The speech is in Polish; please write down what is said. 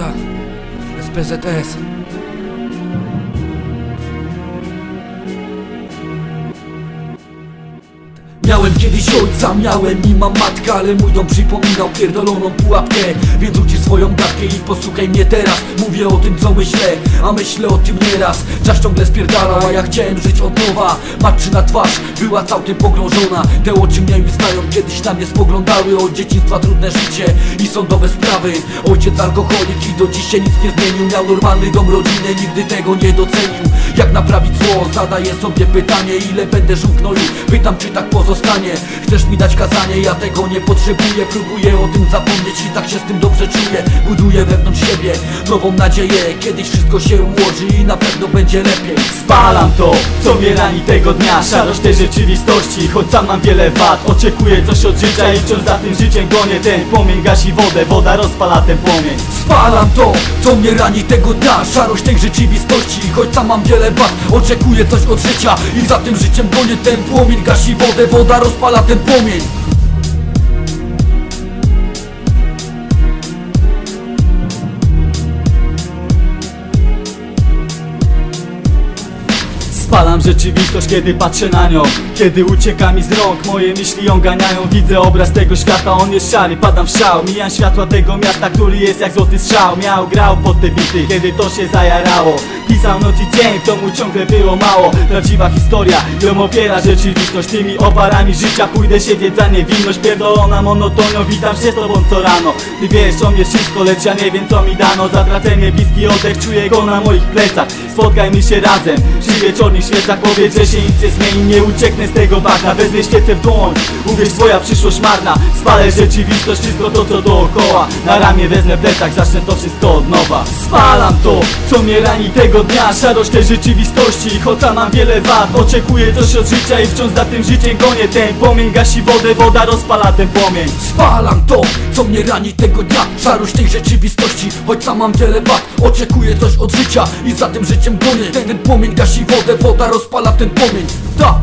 Exato. A esperança. Miałem kiedyś ojca, miałem i mam matkę Ale mój dom przypominał pierdoloną pułapkę. Więc ucisz swoją gadkę i posłuchaj mnie teraz. Mówię o tym co myślę, a myślę o tym nieraz. Czas ciągle spierdalał, a ja chciałem żyć od nowa. Patrzy na twarz, była całkiem pogrążona. Te oczy mnie już znają, kiedyś na mnie spoglądały. Od dzieciństwa trudne życie i sądowe sprawy. Ojciec alkoholik i do dzisiaj nic nie zmienił. Miał normalny dom, rodzinę, nigdy tego nie docenił Jak naprawić zło? Zadaję sobie pytanie Ile będę gnoju? Pytam czy tak pozostanie. Chcesz mi dać kazanie? Ja tego nie potrzebuję. Próbuję o tym zapomnieć i tak się z tym dobrze czuję. Buduję wewnątrz siebie nową nadzieję. Kiedyś wszystko się ułoży i na pewno będzie lepiej. Spalam to, co mnie rani tego dnia. Szarość tej rzeczywistości, choć sam mam wiele wad. Oczekuję coś od życia i wciąż za tym życiem gonię Ten płomień gasi wodę, woda rozpala ten płomień. Spalam to, co mnie rani tego dnia. Szarość tej rzeczywistości, choć sam mam wiele wad Oczekuję coś od życia i za tym życiem gonię Ten płomień gasi wodę, woda rozpala ten płomień Spalam rzeczywistość, kiedy patrzę na nią. Kiedy ucieka mi z rąk, moje myśli ją ganiają. Widzę obraz tego świata, on jest szary, padam w szał. Mijam światła tego miasta, który jest jak złoty strzał. Miał, grał pod te bity, kiedy to się zajarało. Pisał noc i dzień, to mu ciągle było mało. Prawdziwa historia, ją opiera rzeczywistość. Tymi oparami życia pójdę siedzieć za niewinność. Pierdolona monotonią, witam się z tobą co rano. Ty wiesz o mnie wszystko, lecz ja nie wiem co mi dano. Zatracenie, bliski oddech, czuję go na moich plecach. Spotkajmy się razem, przy wieczornych świecach Powiedz, że się nic nie zmieni, nie ucieknę z tego bagna Wezmę świecę w dłoń, uwierz twoja przyszłość marna Spalę rzeczywistość, wszystko to co dookoła. Na ramię wezmę plecak, zacznę to wszystko od nowa. Spalam to, co mnie rani tego dnia Szarość tej rzeczywistości, choć sam mam wiele wad Oczekuję coś od życia i wciąż za tym życiem gonię. Ten płomień gasi wodę, woda rozpala ten płomień. Spalam to, co mnie rani tego dnia Szarość tej rzeczywistości, choć sam mam wiele wad Oczekuję coś od życia i za tym życiem gonię. Ten płomień gasi wodę, woda rozpala ten płomień. Tak